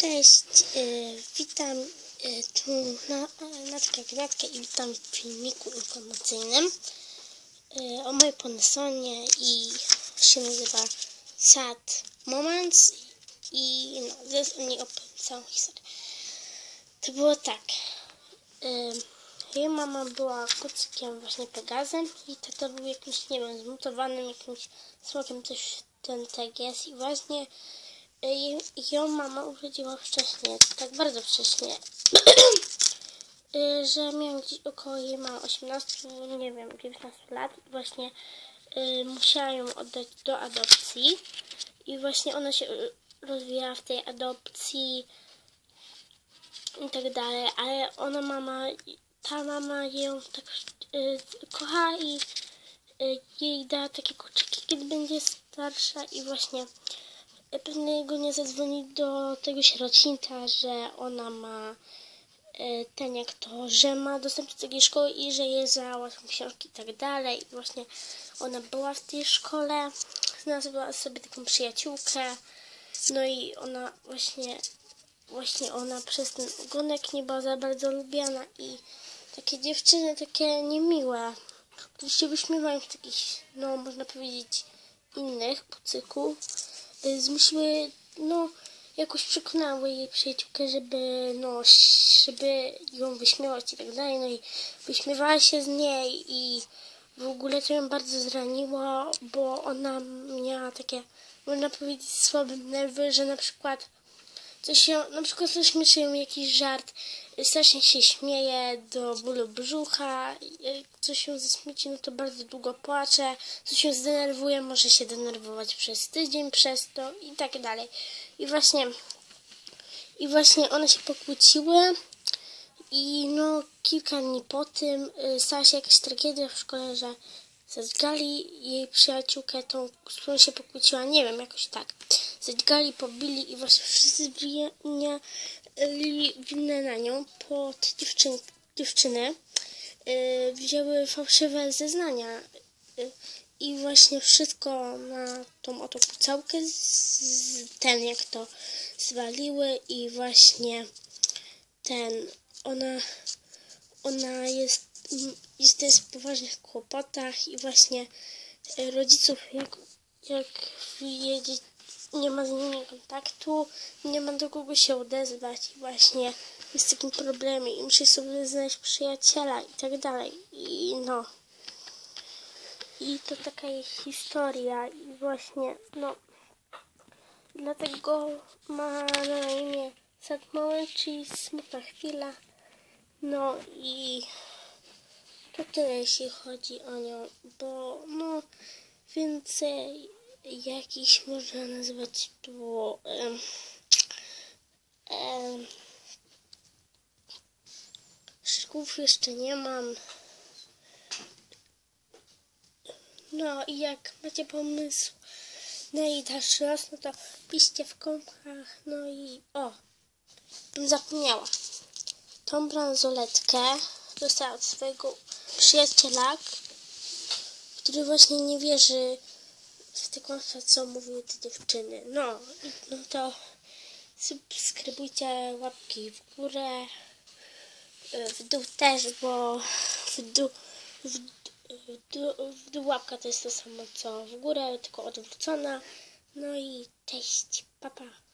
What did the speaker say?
Cześć, y, witam y, tu na, Natka Gnatka i witam w filmiku informacyjnym y, o mojej Panasonie i się nazywa Sad Moments i no, zaraz o niej opowiem całą historię. To było tak, jej mama była kucykiem właśnie Pegazem i tata był jakimś, nie wiem, zmutowanym jakimś smokiem, coś ten tak jest i właśnie ją mama urodziła wcześniej, tak bardzo wcześnie, y, że miałam gdzieś około jej ma 18, nie wiem, 19 lat i właśnie y, musiała ją oddać do adopcji. I właśnie ona się y, rozwijała w tej adopcji i tak dalej, ale ona mama, ta mama ją tak y, kocha i y, jej da takie kuczyki, kiedy będzie starsza i właśnie pewnego nie zadzwoni do tego sierocińca, że ona ma e, ten jak to, że ma dostęp do takiej szkoły i że je załatwią książki i tak dalej. I właśnie ona była w tej szkole, znalazła sobie taką przyjaciółkę, no i ona właśnie, właśnie ona przez ten ogonek nie była za bardzo lubiana. I takie dziewczyny, takie niemiłe, oczywiście wyśmiewają się takich, no można powiedzieć, innych kucyków, zmusiły, no, jakoś przekonały jej przyjaciółkę, żeby, no, żeby ją wyśmiewać i tak dalej, no i wyśmiewała się z niej i w ogóle to ją bardzo zraniło, bo ona miała takie, można powiedzieć, słabe nerwy, że na przykład coś się, na przykład śmieszy ją jakiś żart, strasznie się śmieje do bólu brzucha, jak coś się zasmieci, no to bardzo długo płacze, coś się zdenerwuje, może się denerwować przez tydzień przez to i tak dalej. I właśnie, i właśnie one się pokłóciły i no kilka dni po tym y, stała się jakaś tragedia w szkole, że zadźgali jej przyjaciółkę, tą, z którą się pokłóciła, nie wiem, jakoś tak. Zadźgali, pobili i właśnie wszyscy winni winne na nią pod dziewczyn, dziewczynę yy, wzięły fałszywe zeznania yy, i właśnie wszystko na tą oto kucałkę z, ten jak to zwaliły i właśnie ten ona ona jest jest w poważnych kłopotach i właśnie y, rodziców jak, jak wiedzieć nie ma z nimi kontaktu, nie ma do kogo się odezwać i właśnie jest takim problemem i musi sobie znaleźć przyjaciela i tak dalej. I no. I to taka jest historia i właśnie, no. Dlatego ma na imię Sad Moment, czyli smutna chwila. No i to tyle jeśli chodzi o nią, bo no więcej jakiś można nazwać um, um, szków jeszcze nie mam. No i jak macie pomysł na jej dalszy los, no to piszcie w komkach. No i o, bym zapomniała. Tą bransoletkę dostała od swojego przyjaciela, który właśnie nie wierzy w te kłamstwa, co mówiły te dziewczyny. No, no to subskrybujcie łapki w górę, w dół też, bo w dół, w, dół, w dół łapka to jest to samo co w górę, tylko odwrócona. No i cześć, papa. Pa.